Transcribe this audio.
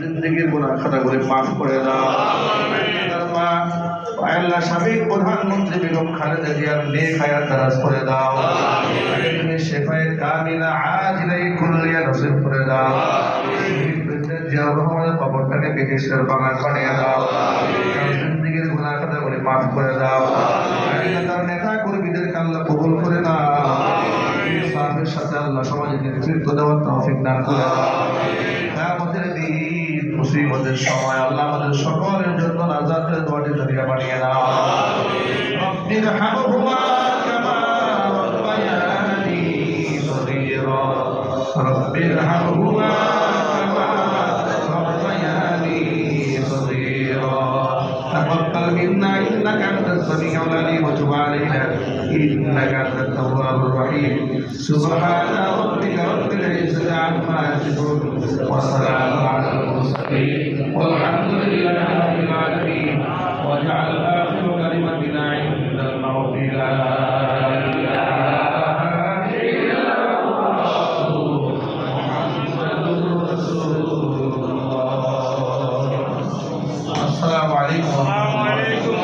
জিন্দগির গুনাহ খাতাগুলি মাফ করে দাও। আল্লাহ সাবেক প্রধানমন্ত্রী বেগম খালেদা জিয়ার নেক হায়াত দারাজ করে দাও। শেফায়ে কামিলা আজিলাই কুল্লিয়া নসিব করে দাও। জিয়াউর রহমানের কবরটাকে বিদেশের বাগান বানিয়ে দাও। মাফ করে দাও। তার নেতা কর্মীদেরকে আল্লাহ কবুল করে ইনসাফের সাথে আল্লাহ সমাজে নেতৃত্ব দেওয়ার তৌফিক দান করে দাও। মুসিবতের সময় আল্লাহ আমাদের সকলের জন্য নাজাতের দোয়াটি জরিয়া বানিয়ে দাও রব্বির হামহুমা কামা রব্বায়ানি সগীরা রব্বির হামহুমা কামা রব্বায়ানি সগীরা تقبل منا انك انت السميع العليم وتب علينا انك انت التواب الرحيم سبحان ربك رب العزه عما يصفون وسلام আসসালামু আলাইকুম।